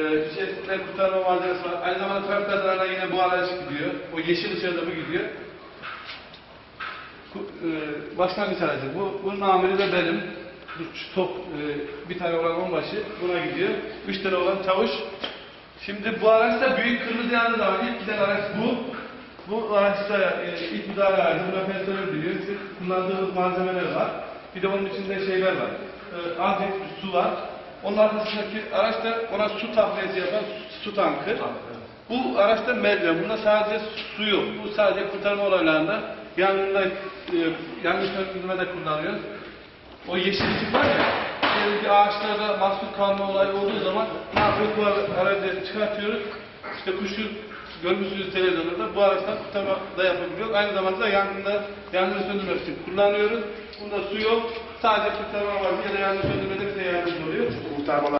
içerisinde kurtarma malzemesi var. Aynı zamanda trafik kazalarına yine bu araç gidiyor. O yeşil ışığında bu gidiyor. E, başlangıç aracı. Bu, bunun amiri de benim. Top, e, bir tane olan onbaşı buna gidiyor. Üç tane olan çavuş. Şimdi bu araçta büyük kırmızı yanı da var. İlk giden araç bu. Bu araçta e, ilk müdahale aracı. Buna pensörü biliyor. İşte kullandığımız malzemeler var. Bir de onun içinde şeyler var. E, su var. Onun arkasındaki araçta ona su tahliyesi yapan su, tankı. Bu araçta merdiven. Bunda sadece su yok. Bu sadece kurtarma olaylarında yangında e, yangın söndürmede kullanıyoruz. O yeşil ışık var ya, diyelim ağaçlarda mahsur kalma olayı olduğu zaman ne yapıyoruz? Bu ara- aracı çıkartıyoruz. İşte kuşu görmüşsünüz televizyonda bu araçtan kurtarma da yapabiliyoruz. Aynı zamanda yangında yangını söndürmek için kullanıyoruz. Bunda su yok. Sadece kurtarma var ya da yangın söndürmede bize Gustavo